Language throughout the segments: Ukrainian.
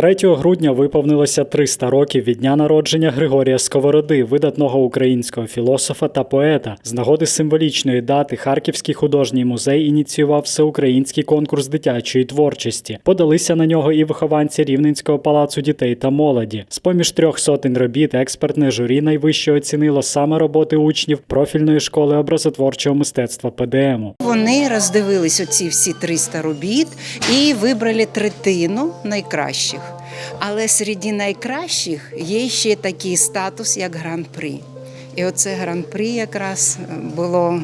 3 грудня виповнилося 300 років від дня народження Григорія Сковороди, видатного українського філософа та поета. З нагоди символічної дати Харківський художній музей ініціював всеукраїнський конкурс дитячої творчості. Подалися на нього і вихованці Рівненського палацу дітей та молоді. З поміж трьох сотень робіт експертне журі найвище оцінило саме роботи учнів профільної школи образотворчого мистецтва ПДМу. Вони роздивились оці всі 300 робіт і вибрали третину найкращих. Але серед найкращих є ще такий статус, як гран-при. І оце гран-при якраз е, було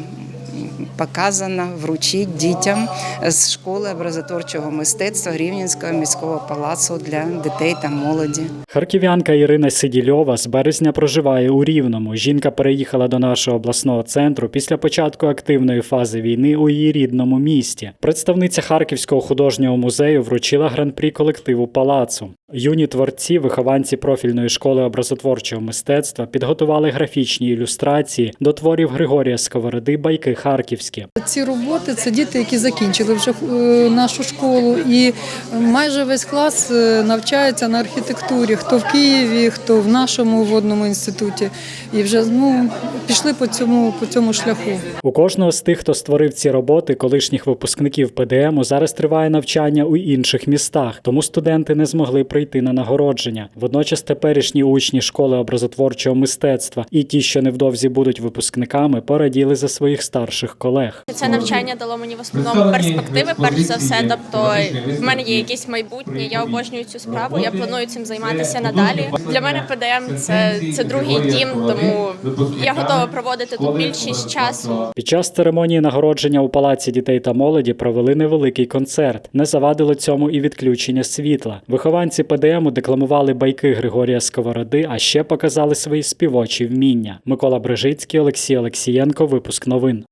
показано вручити дітям з школи образотворчого мистецтва Рівненського міського палацу для дітей та молоді. Харків'янка Ірина Сидільова з березня проживає у Рівному. Жінка переїхала до нашого обласного центру після початку активної фази війни у її рідному місті. Представниця Харківського художнього музею вручила гран-прі колективу палацу. Юні творці, вихованці профільної школи образотворчого мистецтва, підготували графічні ілюстрації до творів Григорія Сковороди Байки Харківські. Ці роботи це діти, які закінчили вже е, нашу школу, і майже весь клас е, навчається на архітектурі. Хто в Києві, хто в нашому водному інституті, і вже ну пішли по цьому по цьому шляху. У кожного з тих, хто створив ці роботи, колишніх випускників ПДМу, зараз триває навчання у інших містах, тому студенти не змогли прийти на нагородження. Водночас теперішні учні школи образотворчого мистецтва і ті, що невдовзі будуть випускниками, пораділи за своїх старших колег. Це навчання дало мені в основному перспективи, перш за все. Тобто в мене є якесь майбутнє. Я обожнюю цю справу. Я планую цим займатися надалі. Для мене ПДМ це, це другий дім, тому я готова проводити тут більшість часу. Під час церемонії нагородження у палаці дітей та молоді провели невеликий концерт. Не завадило цьому і відключення світла. Вихованці ПДМу декламували байки Григорія Сковороди, а ще показали свої співочі вміння. Микола Брижицький, Олексій Олексієнко. Випуск новин.